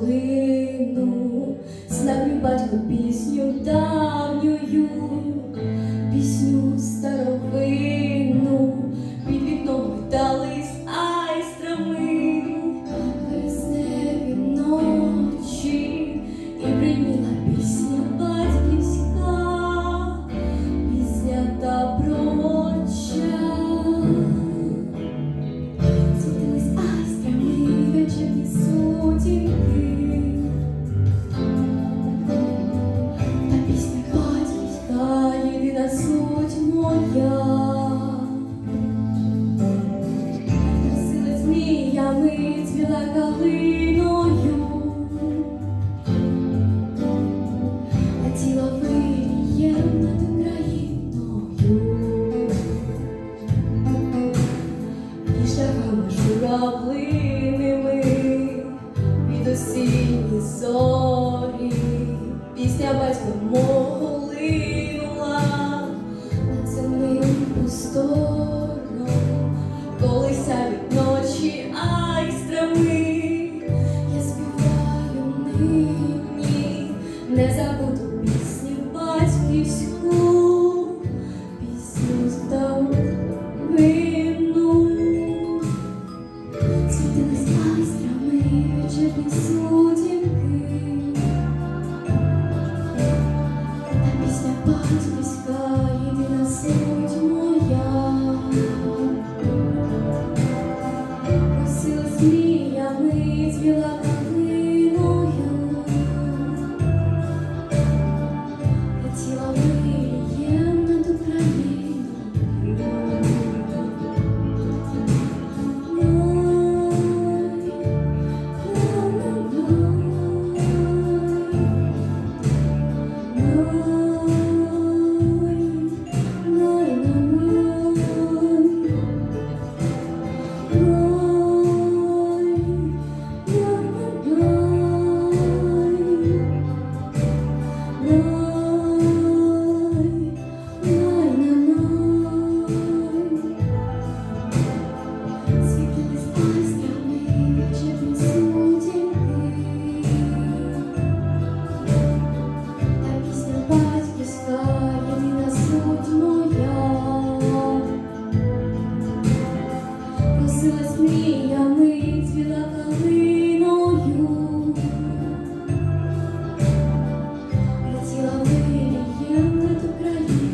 долину, славлю батьку пісню давнюю, пісню старовину. Красила зміями, цвіла калиною, летіла вирієм над Україною, і шляхами журавлиними від осінні зорі, пісня батька мого простором, коли сяють ночі айстрами, я співаю нині. Незабуту пісню батьківську, пісню старовинну. Світились айстрами вечірні сутінки, Носилась мріями, цвіла калиною, летіла вирієм над Україною.